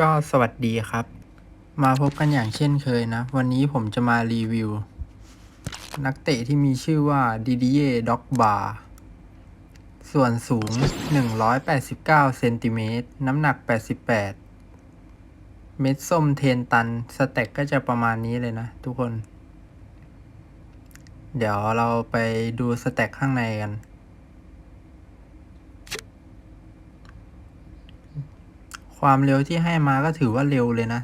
ก็สวัสดีครับ มาพบกันอย่างเช่นเคยนะ วันนี้ผมจะมารีวิว นักเตะที่มีชื่อว่าดิดิเย่ด็อกบาส่วนสูง 189 เซนติเมตร น้ำหนัก 88 เม็ดส้มเทนตัน สเต็กก็จะประมาณนี้เลยนะทุกคน เดี๋ยวเราไปดูสเต็กข้างในกัน ความเร็วที่ให้มาก็ถือว่าเร็วเลยนะ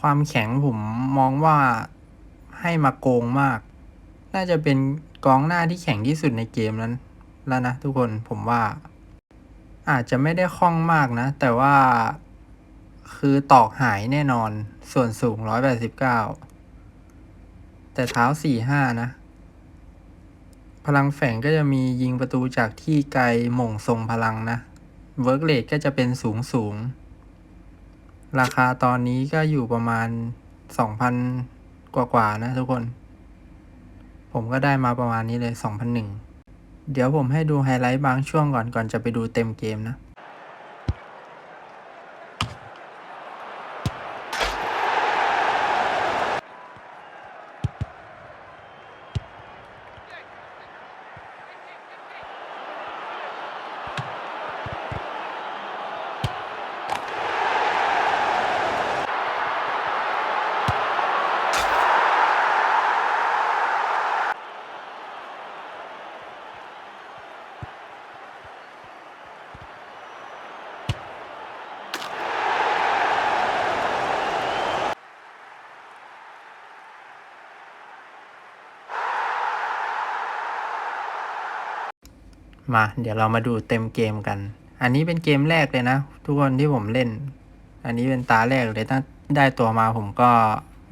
ความแข็งผมมองว่าให้มาโกงมาก น่าจะเป็นกองหน้าที่แข็งที่สุดในเกมนั้น แล้วนะทุกคนผมว่า อาจจะไม่ได้คล่องมากนะ แต่ว่าคือตอกหายแน่นอน ส่วนสูง 189 แต่เท้า 45 นะ พลังแฝงก็จะมียิงประตูจากที่ไกลหม่งทรงพลังนะ เวิร์กเลทก็จะเป็นสูงสูง ราคาตอนนี้ก็อยู่ประมาณสองพันกว่ากว่าๆนะทุกคน ผมก็ได้มาประมาณนี้เลยสองพันหนึ่งเดี๋ยวผมให้ดูไฮไลท์บางช่วงก่อนก่อนจะไปดูเต็มเกมนะ มา เดี๋ยวเรามาดูเต็มเกมกัน อันนี้เป็นเกมแรกเลยนะ ทุกคนที่ผมเล่น อันนี้เป็นตาแรกเลยตั้งได้ตัวมาผมก็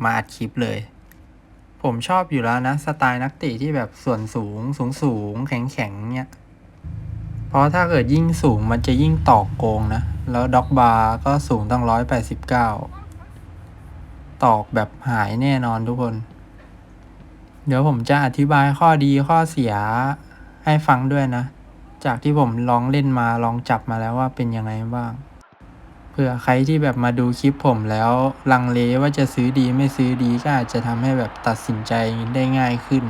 มาอัดคลิปเลย ผมชอบอยู่แล้วนะ สไตล์นักเตะที่แบบส่วนสูงสูงสูงแข็งแข็งเนี่ยเพราะถ้าเกิดยิ่งสูงมันจะยิ่งตอกโกงนะ แล้วด็อกบาร์ก็สูงตั้งร้อยแปดสิบเก้าตอกแบบหายแน่นอนทุกคน เดี๋ยวผมจะอธิบายข้อดีข้อเสียให้ฟังด้วยนะ จากที่ผมลองเล่นมาลองจับมาแล้วว่าเป็นยังไงบ้างเผื่อใครที่แบบมาดูคลิปผมแล้วลังเลว่าจะซื้อดีไม่ซื้อดีก็อาจจะทำให้แบบตัดสินใจได้ง่ายขึ้น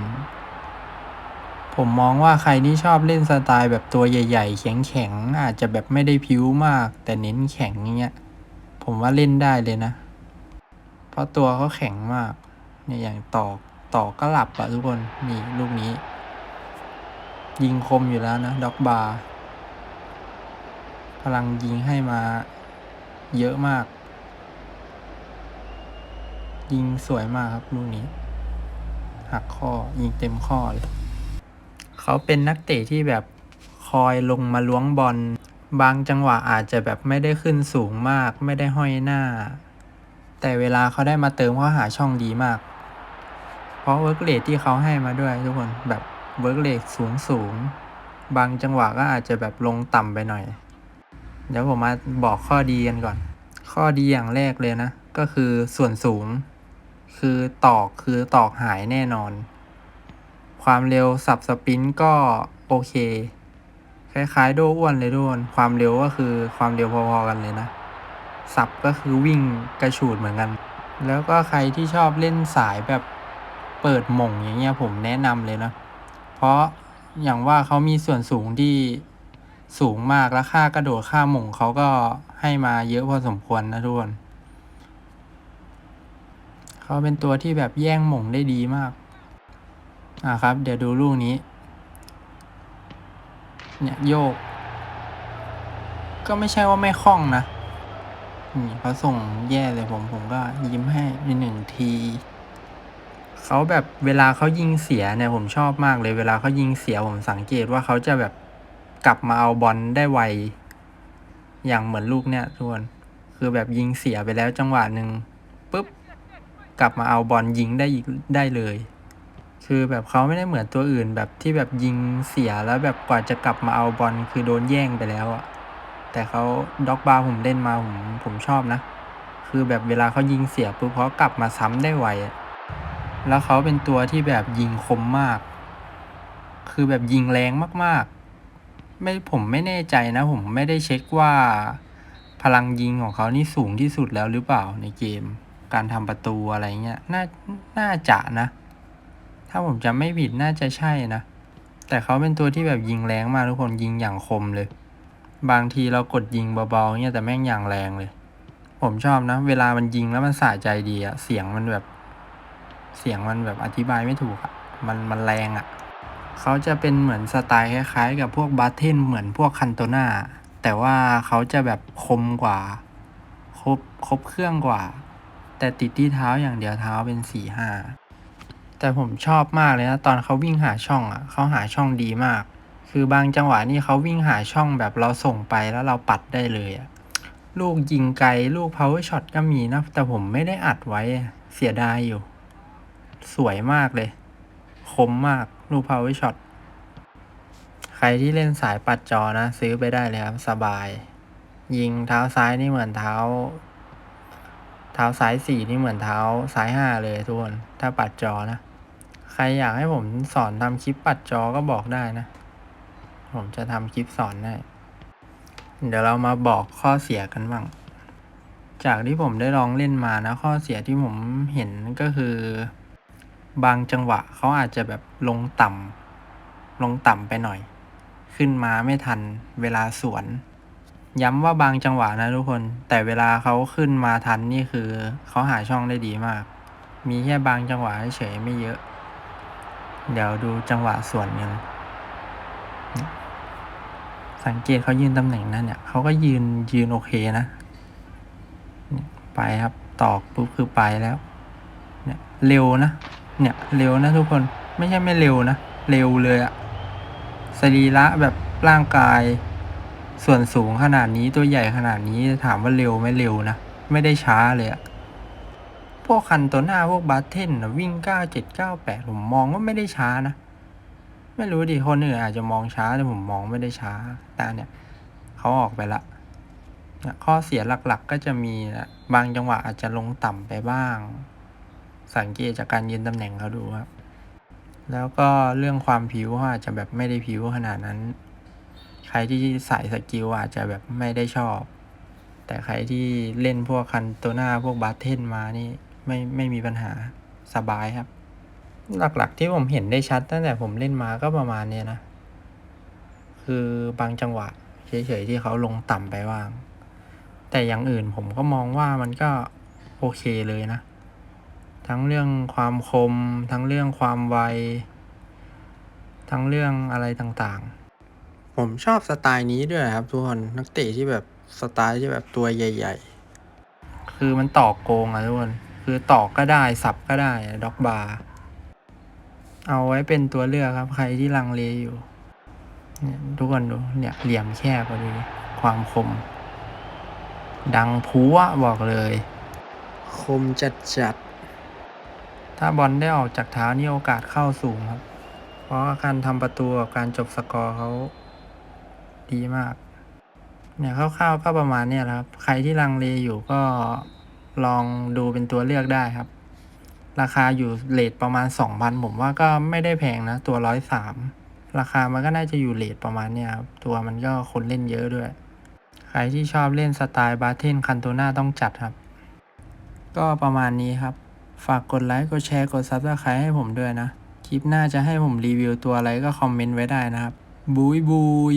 ผมมองว่าใครที่ชอบเล่นสไตล์แบบตัวใหญ่ ๆ แข็งๆอาจจะแบบไม่ได้พิ้วมาก แต่เน้นแข็งเงี้ยผมว่าเล่นได้เลยนะ เพราะตัวเขาแข็งมากเนี่ยอย่างตอกตอกก็หลับอะทุกคนนี่ลูกนี้ ยิงคมอยู่แล้วนะด็อกบาร์พลังยิงให้มาเยอะมาก ยิงสวยมากครับลูกนี้ หักข้อยิงเต็มข้อเลย เขาเป็นนักเตะที่แบบคอยลงมาล้วงบอลบางจังหวะอาจจะแบบไม่ได้ขึ้นสูงมาก ไม่ได้ห้อยหน้า แต่เวลาเขาได้มาเติมเขาหาช่องดีมาก เพราะเวิร์กเลทที่เขาให้มาด้วยทุกคนแบบ เวิร์กเลทสูงสูง บางจังหวะก็อาจจะแบบลงต่ำไปหน่อย เดี๋ยวผมมาบอกข้อดีกันก่อน ข้อดีอย่างแรกเลยนะ ก็คือส่วนสูง คือตอกคือตอกหายแน่นอน ความเร็วสับสปินก็โอเค คล้ายๆ โดอ้วนเลยทุกคนความเร็วก็คือความเร็วพอๆกันเลยนะ สับก็คือวิ่งกระฉูดเหมือนกัน แล้วก็ใครที่ชอบเล่นสายแบบเปิดหม่งอย่างเงี้ยผมแนะนำเลยนะ เพราะอย่างว่าเขามีส่วนสูงที่สูงมากและค่ากระโดดค่าหม่งเขาก็ให้มาเยอะพอสมควรนะทุกคนเขาเป็นตัวที่แบบแย่งหม่งได้ดีมาก อ่าครับ เดี๋ยวดูลูกนี้ เนี่ยโยก ก็ไม่ใช่ว่าไม่คล่องนะนี่เขาส่งแย่เลยผมผมก็ยิ้มให้ในหนึ่งที เขาแบบเวลาเขายิงเสียเนี่ยผมชอบมากเลย เวลาเขายิงเสียผมสังเกตว่าเขาจะแบบกลับมาเอาบอลได้ไว อย่างเหมือนลูกเนี่ยทุกคนคือแบบยิงเสียไปแล้วจังหวะหนึ่งปุ๊บกลับมาเอาบอลยิงได้อีกได้เลย คือแบบเขาไม่ได้เหมือนตัวอื่นแบบที่แบบยิงเสียแล้วแบบกว่าจะกลับมาเอาบอลคือโดนแย่งไปแล้วอะแต่เขาด็อกบาร์ผมเล่นมาผมผมชอบนะ คือแบบเวลาเขายิงเสียปุ๊บเขากลับมาซ้ำได้ไวอะ แล้วเขาเป็นตัวที่แบบยิงคมมาก คือแบบยิงแรงมากๆ ไม่ผมไม่แน่ใจนะ ผมไม่ได้เช็คว่า พลังยิงของเขานี่สูงที่สุดแล้วหรือเปล่าในเกม การทำประตูอะไรเงี้ยน่าน่าจะนะ ถ้าผมจำไม่ผิดน่าจะใช่นะ แต่เขาเป็นตัวที่แบบยิงแรงมากทุกคนยิงอย่างคมเลย บางทีเรากดยิงเบาๆเนี่ยแต่แม่งอย่างแรงเลย ผมชอบนะ เวลามันยิงแล้วมันสะใจดีอะเสียงมันแบบ เสียงมันแบบอธิบายไม่ถูกอะมันมันแรงอะเขาจะเป็นเหมือนสไตล์คล้ายๆ กับพวกบาเทนเหมือนพวกคันโตนาแต่ว่าเขาจะแบบคมกว่า ครบครบเครื่องกว่า แต่ติดที่เท้าอย่างเดียวเท้าเป็นสี่ห้าแต่ผมชอบมากเลยนะตอนเขาวิ่งหาช่องอะเขาหาช่องดีมาก คือบางจังหวะนี่เขาวิ่งหาช่องแบบเราส่งไปแล้วเราปัดได้เลยอะลูกยิงไกล ลูก power shot ก็มีนะ แต่ผมไม่ได้อัดไว้เสียดายอยู่ สวยมากเลย คมมาก ลูก power shot ใครที่เล่นสายปัดจอนะ ซื้อไปได้เลยครับ สบาย ยิงเท้าซ้ายนี่เหมือนเท้า เท้าซ้ายสี่นี่เหมือนเท้าซ้ายห้าเลยทุกคน ถ้าปัดจอนะ ใครอยากให้ผมสอนทำคลิปปัดจอก็บอกได้นะ ผมจะทำคลิปสอนได้ เดี๋ยวเรามาบอกข้อเสียกันบ้างจากที่ผมได้ลองเล่นมานะ ข้อเสียที่ผมเห็นก็คือ บางจังหวะเขาอาจจะแบบลงต่ำลงต่ำไปหน่อย ขึ้นมาไม่ทันเวลาสวน ย้ำว่าบางจังหวะนะทุกคน แต่เวลาเขาขึ้นมาทันนี่คือเขาหาช่องได้ดีมาก มีแค่บางจังหวะเฉยไม่เยอะ เดี๋ยวดูจังหวะสวนกันสังเกตเขายืนตำแหน่งนั้นเนี่ยเขาก็ยืนยืนโอเคนะ ไปครับตอกปุ๊บคือไปแล้ว เนี่ยเร็วนะ เนี่ยเร็วนะทุกคนไม่ใช่ไม่เร็วนะ เร็วเลยอะสรีระแบบร่างกาย ส่วนสูงขนาดนี้ตัวใหญ่ขนาดนี้ถามว่าเร็วไหม่เร็วนะ ไม่ได้ช้าเลยอะพวกคันตัวหน้าพวกบาสเทนนะวิ่งเก้าเจ็ดเก้าแปดผมมองว่าไม่ได้ช้านะ ไม่รู้ดิคนอื่นอาจจะมองช้าแต่ผมมองไม่ได้ช้าแต่เนี่ยเขาออกไปละข้อเสียหลักๆก็จะมีนะบางจังหวะอาจจะลงต่ำไปบ้าง สังเกตจากการยืนตำแหน่งเขาดูครับ แล้วก็เรื่องความผิวเขาอาจจะแบบไม่ได้ผิวขนาดนั้น ใครที่ใส่สกิลอาจจะแบบไม่ได้ชอบ แต่ใครที่เล่นพวกคันโตหน้าพวกบาสเทนมานี่ไม่ไม่มีปัญหาสบายครับ หลักๆที่ผมเห็นได้ชัดตั้งแต่ผมเล่นมาก็ประมาณเนี้ยนะ คือบางจังหวะเฉยๆที่เขาลงต่ำไปบ้าง แต่อย่างอื่นผมก็มองว่ามันก็โอเคเลยนะ ทั้งเรื่องความคม ทั้งเรื่องความไว ทั้งเรื่องอะไรต่างๆ ผมชอบสไตล์นี้ด้วยครับทุกคนนักเตะที่แบบสไตล์ที่แบบตัวใหญ่ ๆ คือมันตอกโกงอะทุกคนคือตอกก็ได้สับก็ได้ด็อกบาร์เอาไว้เป็นตัวเลือกครับใครที่ลังเลอยู่เนี่ยทุกคนดูเนี่ยเหลี่ยมแคบพอดีความคม ดังพัวบอกเลย คมจัดจัดๆ ถ้าบอลได้ออกจากเท้านี่โอกาสเข้าสูงครับ เพราะการทำประตูกับการจบสกอร์เขาดีมาก เนี่ยคร่าวๆก็ประมาณนี้แหละครับ ใครที่ลังเลอยู่ก็ลองดูเป็นตัวเลือกได้ครับ ราคาอยู่เลทประมาณสองพันผมว่าก็ไม่ได้แพงนะ ตัวร้อยสามราคามันก็น่าจะอยู่เลทประมาณเนี้ครับ ตัวมันก็คนเล่นเยอะด้วย ใครที่ชอบเล่นสไตล์บาเทนคันโตน่าต้องจัดครับ ก็ประมาณนี้ครับ ฝากกดไลค์ กดแชร์ กดซับสไครต์ให้ผมด้วยนะ คลิปหน้าจะให้ผมรีวิวตัวอะไรก็คอมเมนต์ไว้ได้นะครับบุยบุย